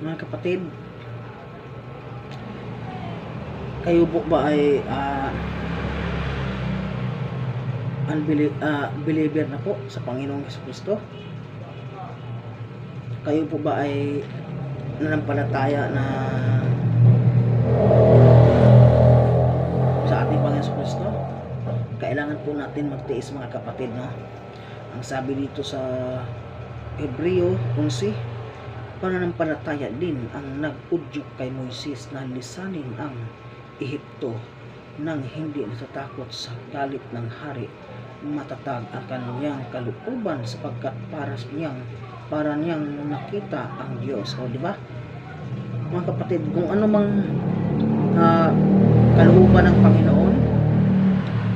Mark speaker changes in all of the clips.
Speaker 1: mga kapatid. Kayo po ba ay ah, unbelie- ah, believer na po sa Panginoong Kristo? Kayo po ba ay nanampalataya na sa ating Panginoon Hesus Kristo? Kailangan po natin magtiis mga kapatid no? Ang sabi dito sa Hebreo 11 pananampalataya din ang nag-udyok kay Moises na lisanin ang Ehipto nang hindi natatakot sa galit ng hari. Matatag ang kanyang kalooban sapagkat para niyang para niyang nakita ang Diyos. O di ba? Mga kapatid kung ano mang ah, kalooban ng Panginoon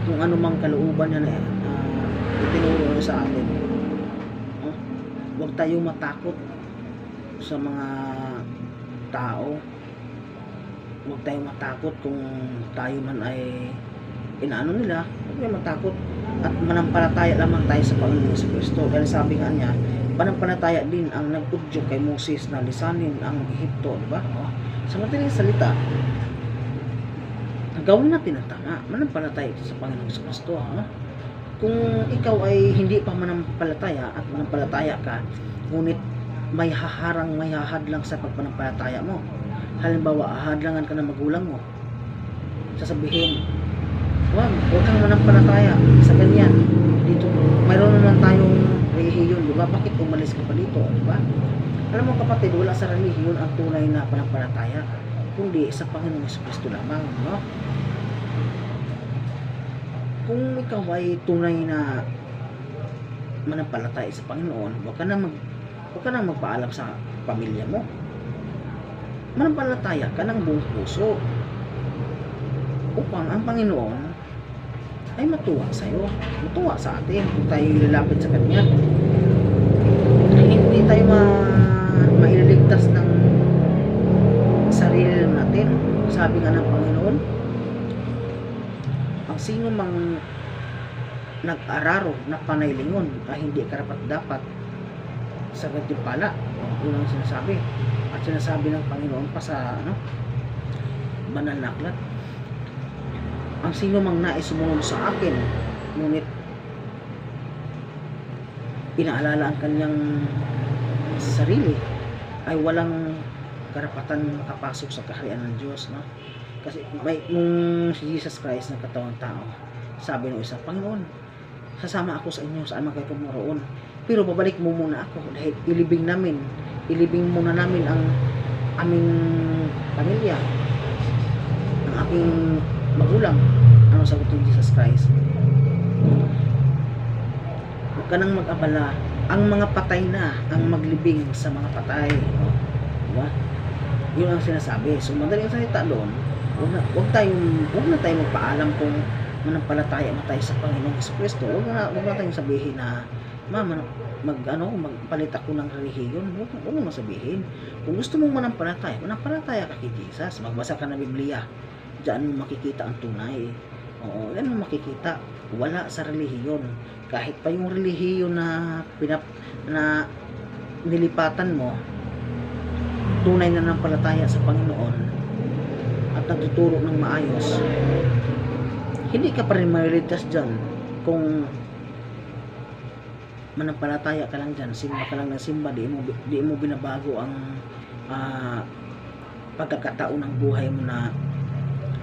Speaker 1: kung ano mang kalooban niya na uh, itinuro sa atin no? huwag tayong matakot sa mga tao. Huwag tayong matakot kung tayo man ay inaano nila. Huwag tayong matakot. At manampalataya lamang tayo sa Panginoon sa Kristo. Dahil sabi nga niya panampalataya din ang nag-udyok kay Moses na lisanin ang Ehipto di ba? Oh. sa madaling salita gawin natin ang tama. Manampalataya ito sa Panginoon sa Kristo ha? kung ikaw ay hindi pa manampalataya at manampalataya ka ngunit may haharang may hahadlang sa pagpanampalataya mo. Halimbawa hadlangan ka ng magulang mo. Sasabihin wag huwag kang manampalataya sa ganyan. Dito mayroon naman tayong relihiyon di ba? Bakit umalis ka pa dito di ba? Alam mo kapatid wala sa relihiyon ang tunay na panampalataya kundi sa Panginoong Kristo lamang no? Kung ikaw ay tunay na manampalataya sa Panginoon huwag ka na mag huwag ka na magpaalam sa pamilya mo. Manampalataya ka ng buong puso upang ang Panginoon ay matuwa sa iyo matuwa sa atin. Kung tayo lalapit sa Kanya. Hindi tayo ma mailigtas ng sarili natin. Sabi nga ng Panginoon ang sino mang nag-araro na panaylingon ay hindi karapat dapat sa gantimpala yun ang sinasabi. At sinasabi ng Panginoon pa sa ano banal na aklat. Ang sino mang nais sumunod sa akin ngunit inaalala ang kanyang sarili ay walang karapatan makapasok sa kaharian ng Diyos no? Kasi may nung si Jesus Christ ng katawang tao sabi ng isa Panginoon sasama ako sa inyo saan man kayo pumoroon pero babalik mo muna ako dahil ilibing namin ilibing muna namin ang aming pamilya ang aking magulang. Ano sagot ni Jesus Christ? Huwag ka nang mag-abala. Ang mga patay na ang maglibing sa mga patay. Diba? yun ang sinasabi. So madaling salita doon huwag, na, huwag tayong huwag na tayong magpaalam kung manampalataya na tayo sa Panginoong Kristo huwag na, huwag na tayong sabihin na mama mag ano magpalit ako ng relihiyon. Huwag, huwag mo sabihin. Kung gusto mong manampalataya manampalataya ka kay Jesus. Magbasa ka ng Biblia. Diyan mo makikita ang tunay. Oo yan mo makikita. Wala sa relihiyon. Kahit pa yung relihiyon na pinap na nilipatan mo tunay na nampalataya sa Panginoon at nagtuturo ng maayos hindi ka pa rin maliligtas dyan kung manampalataya ka lang dyan. Simba ka lang ng simba di mo, di mo binabago ang ah, pagkakataon ng buhay mo na